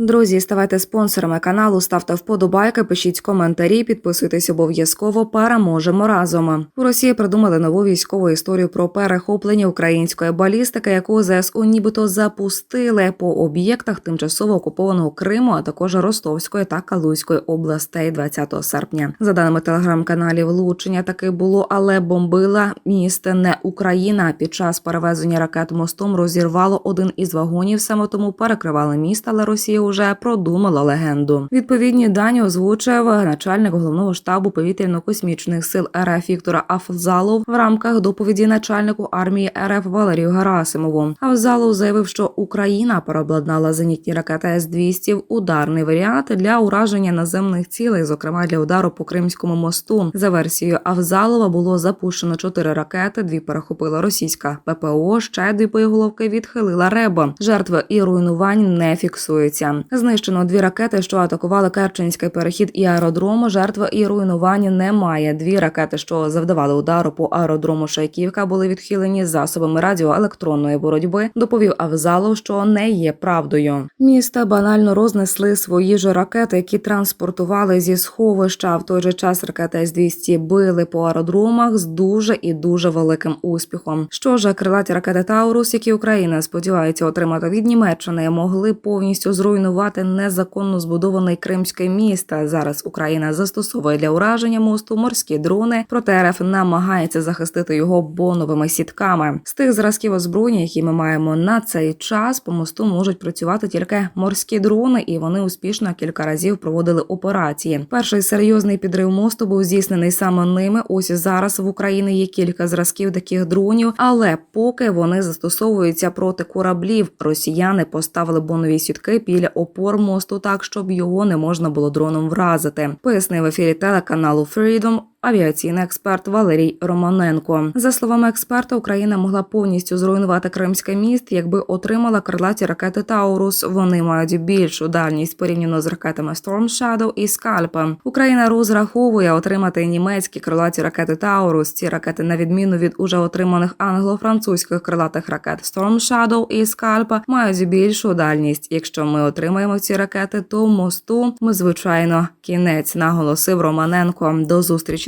Друзі, ставайте спонсорами каналу, ставте вподобайки, пишіть коментарі, підписуйтесь обов'язково. Переможемо разом. У Росії придумали нову військову історію про перехоплення української балістики, яку ЗСУ нібито запустили по об'єктах тимчасово окупованого Криму, а також Ростовської та Калузької областей 20 серпня. За даними телеграм-каналів, влучення таки було, але бомбила місто не Україна. Під час перевезення ракет мостом розірвало один із вагонів. Саме тому перекривали місто, але Росія вже продумала легенду. Відповідні дані озвучив начальник головного штабу повітряно-космічних сил РФ Віктора Афзалов в рамках доповіді начальнику армії РФ Валерію Герасимову. Афзалов заявив, що Україна переобладнала зенітні ракети С-200 в ударний варіант для ураження наземних цілей, зокрема для удару по Кримському мосту. За версією Авзалова було запущено чотири ракети, дві перехопила російська ППО, ще дві боєголовки відхилила Реба. Жертви і руйнувань не фіксуються. Знищено дві ракети, що атакували Керченський перехід і аеродром. Жертв і руйнувань немає. Дві ракети, що завдавали удару по аеродрому Шайківка, були відхилені засобами радіоелектронної боротьби. Доповів Авзалов, що не є правдою. Міста банально рознесли свої ж ракети, які транспортували зі сховища. В той же час ракети С-200 били по аеродромах з дуже і дуже великим успіхом. Що ж, крилаті ракети Таурус, які Україна сподівається отримати від Німеччини, могли повністю зруйнувати незаконно збудований кримський міст. Зараз Україна застосовує для ураження мосту морські дрони, проте РФ намагається захистити його боновими сітками. З тих зразків озброєння, які ми маємо на цей час, по мосту можуть працювати тільки морські дрони, і вони успішно кілька разів проводили операції. Перший серйозний підрив мосту був здійснений саме ними. Ось зараз в Україні є кілька зразків таких дронів, але поки вони застосовуються проти кораблів, росіяни поставили бонові сітки біля опор мосту так, щоб його не можна було дроном вразити. Пояснив ефірі телеканалу Freedom авіаційний експерт Валерій Романенко. За словами експерта, Україна могла повністю зруйнувати Кримський міст, якби отримала крилаті ракети Таурус. Вони мають більшу дальність порівняно з ракетами Storm Shadow і Скальпа. Україна розраховує отримати німецькі крилаті ракети Таурус. Ці ракети, на відміну від уже отриманих англо-французьких крилатих ракет Storm Shadow і Скальпа, мають більшу дальність. Якщо ми отримаємо ці ракети, то мосту ми звичайно кінець, наголосив Романенко. До зустрічі,